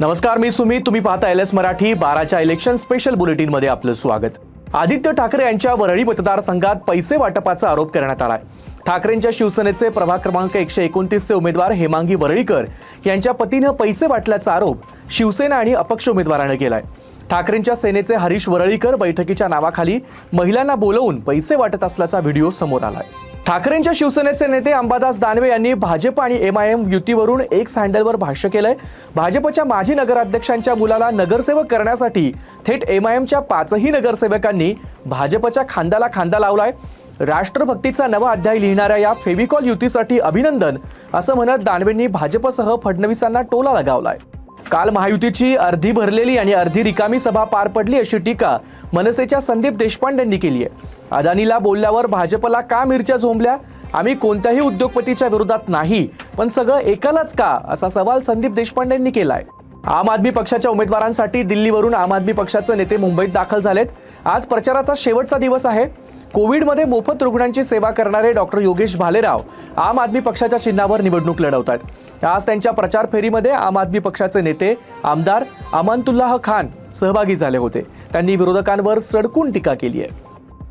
नमस्कार मी सुमित. तुम्ही पाहता एल एस मराठी. बाराच्या इलेक्शन स्पेशल बुलेटिनमध्ये आपलं स्वागत. आदित्य ठाकरे यांच्या वरळी मतदारसंघात पैसे वाटपाचा आरोप करण्यात आलाय. ठाकरेंच्या शिवसेनेचे प्रभाग क्रमांक एकशे एकोणतीसचे उमेदवार हेमांगी वरळीकर यांच्या पतीनं पैसे वाटल्याचा आरोप शिवसेना आणि अपक्ष उमेदवारानं केलाय. ठाकरेंच्या सेनेचे हरीश वरळीकर बैठकीच्या नावाखाली महिलांना बोलवून पैसे वाटत असल्याचा व्हिडिओ समोर आलाय. ठाकरेंच्या शिवसेनेचे नेते अंबादास दानवे यांनी भाजप आणि एम आय एम युतीवरून एक हँडलवर भाष्य केलंय. भाजपच्या माजी नगराध्यक्षांच्या मुलाला नगरसेवक करण्यासाठी थेट एम आय एमच्या पाचही नगरसेवकांनी भाजपच्या खांद्याला खांदा लावलाय. राष्ट्रभक्तीचा नवा अध्याय लिहिणाऱ्या या फेविकॉल युतीसाठी अभिनंदन असं म्हणत दानवेंनी भाजपसह फडणवीसांना टोला लगावलाय. काल महायुतीची अर्धी भरलेली आणि अर्धी रिकामी सभा पार पडली अशी टीका मनसेच्या संदीप देशपांडेंनी केली आहे. अदानीला बोलल्यावर भाजपला का मिरच्या झोंबल्या? आम्ही कोणत्याही उद्योगपतीच्या विरोधात नाही पण सगळं एकालाच का? असा सवाल संदीप देशपांडेंनी केलाय. आम आदमी पक्षाच्या उमेदवारांसाठी दिल्लीवरून आम आदमी पक्षाचे नेते मुंबईत दाखल झालेत. आज प्रचाराचा शेवटचा दिवस आहे. कोविडमध्ये मोफत रुग्णांची सेवा करणारे डॉक्टर योगेश भालेराव आम आदमी पक्षाच्या चिन्हावर निवडणूक लढवत आहेत आज त्यांच्या प्रचार फेरीमध्ये आम आदमी पक्षाचे नेते आमदार अमानतुल्लाह खान सहभागी झाले होते. त्यांनी विरोधकांवर सडकून टीका केली आहे.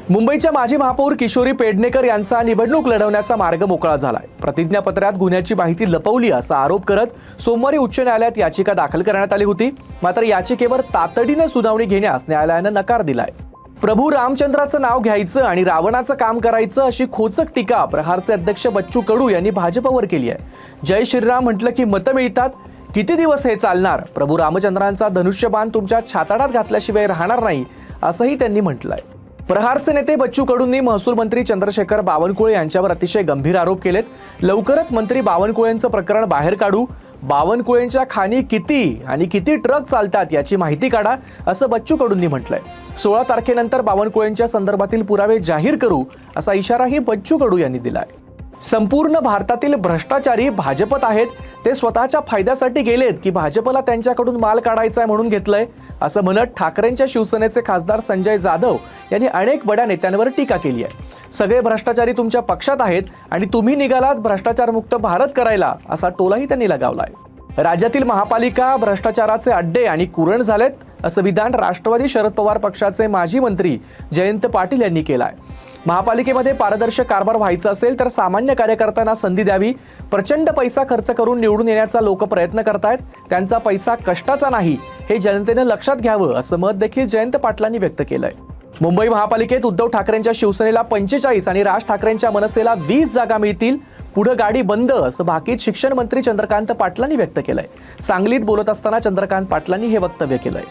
मुंबईच्या माजी महापौर किशोरी पेडणेकर यांचा निवडणूक लढवण्याचा मार्ग मोकळा झालाय. प्रतिज्ञापत्रात गुन्ह्याची माहिती लपवली असा आरोप करत सोमवारी उच्च न्यायालयात याचिका दाखल करण्यात आली होती. मात्र याचिकेवर तातडीने सुनावणी घेण्यास न्यायालयानं नकार दिलाय. प्रभू रामचंद्राचं नाव घ्यायचं आणि रावणाचं काम करायचं अशी खोचक टीका प्रहारचे अध्यक्ष बच्चू कडू यांनी भाजपवर केली आहे. जय श्रीराम म्हटलं की मतं मिळतात. किती दिवस हे चालणार? प्रभू रामचंद्रांचा धनुष्यबाण तुमच्या छाताडात घातल्याशिवाय राहणार नाही असंही त्यांनी म्हटलंय. प्रहारचे नेते बच्चू कडूंनी महसूल मंत्री चंद्रशेखर बावनकुळे यांच्यावर अतिशय गंभीर आरोप केलेत. लवकरच मंत्री बावनकुळेंचं प्रकरण बाहेर काढू. बावनकुळेंच्या खाणी किती आणि किती ट्रक चालतात याची माहिती काढा असं बच्चू कडूंनी म्हटलंय. सोळा तारखेनंतर बावनकुळेंच्या संदर्भातील पुरावे जाहीर करू असा इशाराही बच्चू कडू यांनी दिलाय. संपूर्ण भारतातील भ्रष्टाचारी भाजपत आहेत. ते स्वतःच्या फायद्यासाठी गेलेत की भाजपला त्यांच्याकडून माल काढायचा आहे म्हणून घेतलंय. असं म्हणत ठाकरेंच्या शिवसेनेचे खासदार संजय जाधव यांनी अनेक बड्या नेत्यांवर टीका केली आहे. सगळे भ्रष्टाचारी तुमच्या पक्षात आहेत आणि तुम्ही निघालात भ्रष्टाचारमुक्त भारत करायला असा टोलाही त्यांनी लगावलाय. राज्यातील महापालिका भ्रष्टाचाराचे अड्डे आणि कुरण झालेत असं विधान राष्ट्रवादी शरद पवार पक्षाचे माजी मंत्री जयंत पाटील यांनी केलं आहे महापालिकेमध्ये पारदर्शक कारभार व्हायचा असेल तर सामान्य कार्यकर्त्यांना संधी द्यावी. प्रचंड पैसा खर्च करून निवडून येण्याचा लोक प्रयत्न करतायत. त्यांचा पैसा कष्टाचा नाही हे जनतेनं लक्षात घ्यावं असं मत देखील जयंत पाटलांनी व्यक्त केलंय. मुंबई महापालिकेत उद्धव ठाकरेंच्या शिवसेनेला पंचेचाळीस आणि राज ठाकरेंच्या मनसेला वीस जागा मिळतील. पुढं गाडी बंद असं भाकीत शिक्षण मंत्री चंद्रकांत पाटलांनी व्यक्त केलंय. सांगलीत बोलत असताना चंद्रकांत पाटलांनी हे वक्तव्य केलंय.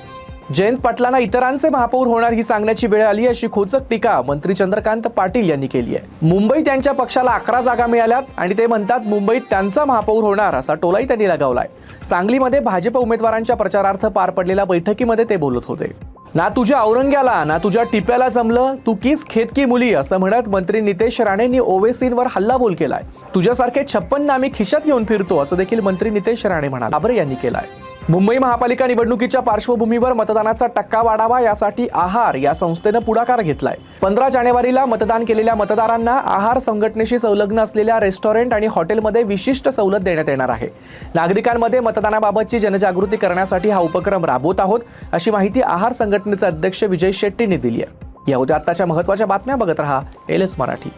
जयंत पाटलांना इतरांचे महापौर होणार ही सांगण्याची वेळ आली अशी खोचक टीका मंत्री चंद्रकांत पाटील यांनी केली आहे. मुंबईत त्यांच्या पक्षाला अकरा जागा मिळाल्यात आणि ते म्हणतात मुंबईत त्यांचा महापौर होणार असा टोलाही त्यांनी लगावलाय. सांगलीमध्ये भाजप उमेदवारांच्या प्रचारार्थ पार पडलेल्या बैठकीमध्ये ते बोलत होते. ना तुझ्या औरंग्याला ना तुझ्या टिप्याला जमलं तू कीच खेतकी मुली असं म्हणत मंत्री नितेश राणेंनी ओवेसींवर हल्लाबोल केलाय. तुझ्यासारखे छप्पन आम्ही खिशात घेऊन फिरतो असं देखील मंत्री नितेश राणे म्हणाले. बाबरे यांनी केलाय. मुंबई महापालिका निवडणुकीच्या पार्श्वभूमीवर मतदानाचा टक्का वाढावा यासाठी आहार या संस्थेनं पुढाकार घेतलाय. पंधरा जानेवारीला मतदान केलेल्या मतदारांना आहार संघटनेशी संलग्न असलेल्या रेस्टॉरंट आणि हॉटेलमध्ये विशिष्ट सवलत देण्यात येणार आहे. नागरिकांमध्ये मतदानाबाबतची जनजागृती करण्यासाठी हा उपक्रम राबवत आहोत अशी माहिती आहार संघटनेचे अध्यक्ष विजय शेट्टींनी दिली आहे या होत्या आत्ताच्या महत्त्वाच्या बातम्या बघत रहा एल एस मराठी.